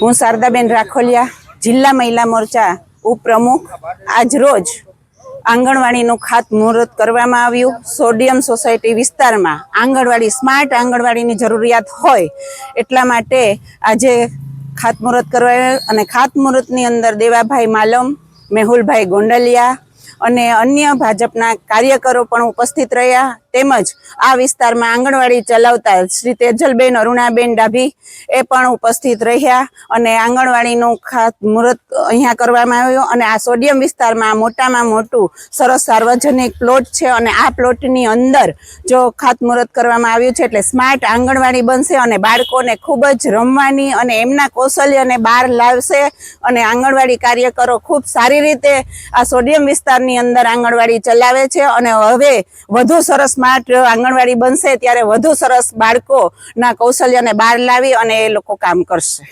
હું શારદાબેન રાખોલિયા, જિલ્લા મહિલા મોરચા ઉપપ્રમુખ. આજ રોજ આંગણવાડીનું ખાતમુહૂર્ત કરવામાં આવ્યું. સોડિયમ સોસાયટી વિસ્તારમાં આંગણવાડી, સ્માર્ટ આંગણવાડીની જરૂરિયાત હોય એટલા માટે આજે ખાતમુહૂર્ત કરવાયું અને ખાતમુહૂર્તની અંદર દેવાભાઈ માલમ, મેહુલભાઈ ગોંડલિયા અને અન્ય ભાજપના કાર્યકરો પણ ઉપસ્થિત રહ્યા. તેમજ આ વિસ્તારમાં આંગણવાડી ચલાવતા શ્રી તેજલબેન, અરુણાબેન ડાભી એ પણ ઉપસ્થિત રહ્યા અને આંગણવાડીનું ખાતમુહૂર્ત અહીંયા કરવામાં આવ્યું અને આ સોડિયમ વિસ્તારમાં મોટામાં મોટું સરસ સાર્વજનિક પ્લોટ છે અને આ પ્લોટની અંદર જો ખાતમુહૂર્ત કરવામાં આવ્યું છે એટલે સ્માર્ટ આંગણવાડી બનશે અને બાળકોને ખૂબ જ રમવાની અને એમના કૌશલ્યને બહાર લાવશે અને આંગણવાડી કાર્યકરો ખૂબ સારી રીતે આ સોડિયમ વિસ્તારની અંદર આંગણવાડી ચલાવે છે અને હવે વધુ સરસ સ્માર્ટ આંગણવાડી બનશે, ત્યારે વધુ સરસ બાળકોના કૌશલ્યને બહાર લાવી અને એ લોકો કામ કરશે.